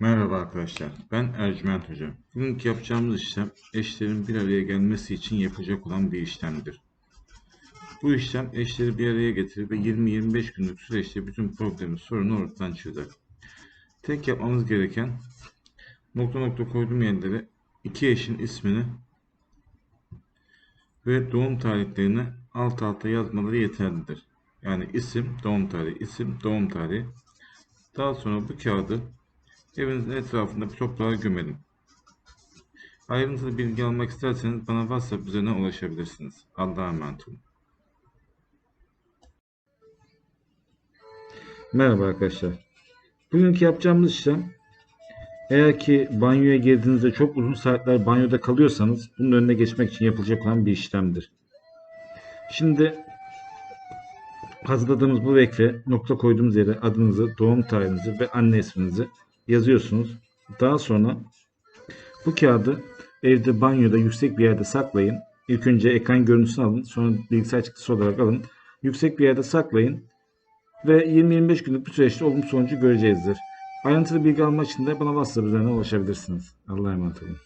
Merhaba arkadaşlar, ben Ercüment Hoca. Bugünkü yapacağımız işlem eşlerin bir araya gelmesi için yapılacak olan bir işlemdir. Bu işlem eşleri bir araya getirir ve 20-25 günlük süreçte bütün problemi, sorunu ortadan çözer. Tek yapmamız gereken nokta nokta koyduğum yerlere iki eşin ismini ve doğum tarihlerini alt alta yazmaları yeterlidir. Yani isim, doğum tarihi, isim, doğum tarihi. Daha sonra bu kağıdı Evinizin etrafında bir toprağa gömelim. Ayrıntılı bilgi almak isterseniz bana WhatsApp üzerinden ulaşabilirsiniz. Allah'a emanet olun. Merhaba arkadaşlar. Bugünkü yapacağımız işlem eğer ki banyoya girdiğinizde çok uzun saatler banyoda kalıyorsanız bunun önüne geçmek için yapılacak olan bir işlemdir. Şimdi hazırladığımız bu vekfe nokta koyduğumuz yere adınızı, doğum tarihinizi ve anne isminizi yazıyorsunuz. Daha sonra bu kağıdı evde banyoda yüksek bir yerde saklayın. İlk önce ekran görüntüsünü alın. Sonra bilgisayar çıktısı olarak alın. Yüksek bir yerde saklayın. Ve 20-25 günlük bir süreçte olumlu sonucu göreceğizdir. Ayrıntılı bilgi almak için de bana WhatsApp üzerinden ulaşabilirsiniz. Allah'a emanet olun.